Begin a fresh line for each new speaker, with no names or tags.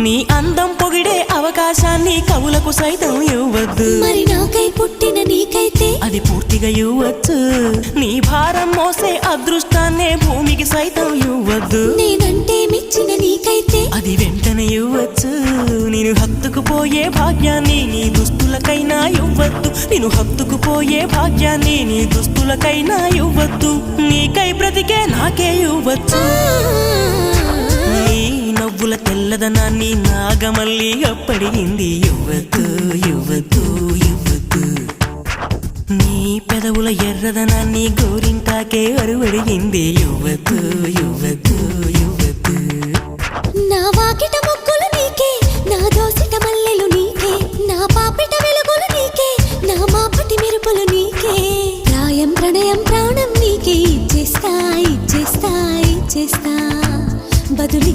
నీ అందం పొగిడే అవకాశాన్ని కవులకు సైతం ఇవ్వద్దు.
మరి నాకై పుట్టిన నీకైతే?
అది పూర్తిగా ఇవ్వచ్చు. నీ భారం మోసే అదృష్టాన్నే భూమికి సైతం ఇవ్వద్దు.
నేనంటే మెచ్చిన నీకైతే?
అది వెంటనే ఇవ్వచ్చు. నేను హత్తుకుపోయే భాగ్యాన్ని నీ దుస్తులకైనా ఇవ్వద్దు. నేను హత్తుకుపోయే భాగ్యాన్ని నీ దుస్తులకైనా ఇవ్వద్దు. నీకై బ్రతికే నాకే ఇవ్వచ్చు. చల్లదనాన్ని నాగమల్లి అప్పడింది యువతు యువతు యువతు. నీ పెదవుల ఎర్రదనాన్ని గోరింటాకే అరువడింది యువతు యువతు యువతు.
నా వాకిట మొక్కులు నీకే నా దోసిట మల్లెలు నీకే నా పాపిట వెలుగులు నీకే నా మాపటి మెరుపులు నీకే. ప్రాయం ప్రణయం ప్రాణం నీకే ఇచ్చేస్తా ఇచ్చేస్తా ఇచ్చేస్తా. బదులి